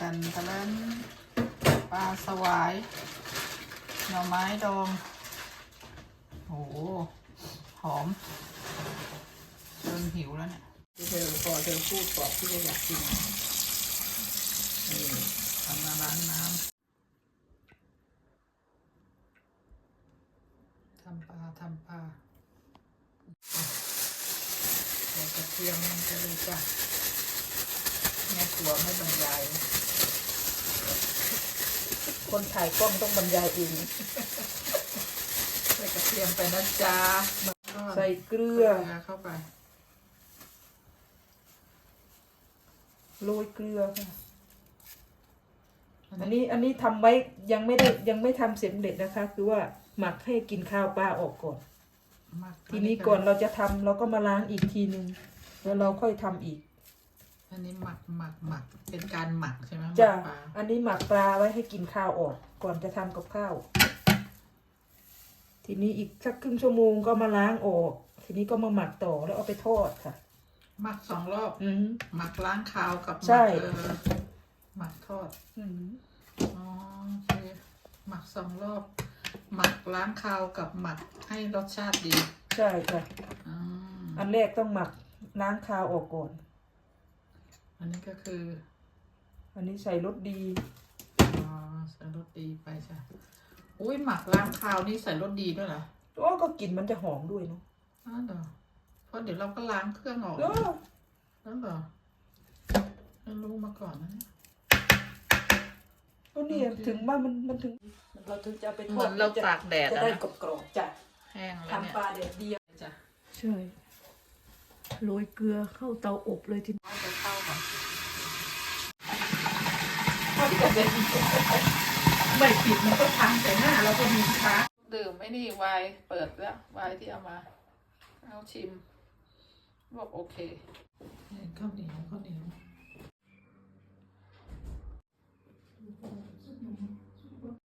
กันตะเล่นปลาสวาย หน่อไม้ดอง โอ้โห หอมจนหิวแล้วเนี่ยที่เธอพอเธอพูดบอกที่จะอยากกินนี่ทำมาล้างน้ำทำปลาทำปลาใส่กระเทียมมันจะเลยจ้ะแม่ครัวไม่บรรยาย คนถ่ายกล้องต้องบรรยายเองใส่กระเทียมไปนะจ๊ะใส่เกลืเกลืออเข้าไปโรยเกลือค่ะ อันนี้อันนี้ทำไว้ยังไม่ได้ยังไม่ทำเสร็จเด็จนะคะ คือว่าหมักให้กินข้าวปลาออกก่อนหมักทีนี้ก่อนเราจะทำเราก็มาล้างอีกทีหนึ่งแล้วเราค่อยทำอีก อันนี้หมักหมักหมักเป็นการหมักใช่ไหมหมักจ้ะปลาอันนี้หมักปลาไว้ให้กินข้าวออก ก่อนจะทำกับข้าว ทีนี้อีกสักครึ่งชั่วโมงก็มาล้างออก ทีนี้ก็มาหมักต่อแล้วเอาไปทอดค่ะ หมักสองรอบ อืม หมักล้างคาวกับหใช่มักเออหมักทอด อืมอ๋อโอเคหมักสองรอบ หมักล้างคาวกับหมักให้รสชาติดีใช่ค่ะอืมอันแรกต้องหมักล้างคาวออกก่อน อันนี้ก็คือ อันนี้ใส่รสดี อ๋อใส่รสดีไปจ้ะอุ้ยหมักล้างคาวนี่ใส่รสดีด้วยเหรอโอ้ก็กลิ่นมันจะหอมด้วยเนาะอ้าวเหรอเพราะเดี๋ยวเราก็ล้างเครื่องออกเออนั่นเหรอไม่รู้มาก่อนนะเนี่ยก็เนี่ยถึงว่ามันมันถึง เราถึงจะเอาไปทเหอมืดอนเราตากแดดจะอะได้นะกรอบๆจ้ะแห้งแล้วเนี่ยทำปลาเด็ดเดียวจ้ะใช่โรยเกลือเข้าเตาอบเลยทีเอาไป เข้าก่อนไม่ปิดมันก็พังแต่หน้าเราก็มีค้าดื่มไม่นี่ไวน์เปิดแล้วไวน์ที่เอามา เอาชิม บอกโอเคนี่ข้าวเหนียวข้าวเหนียว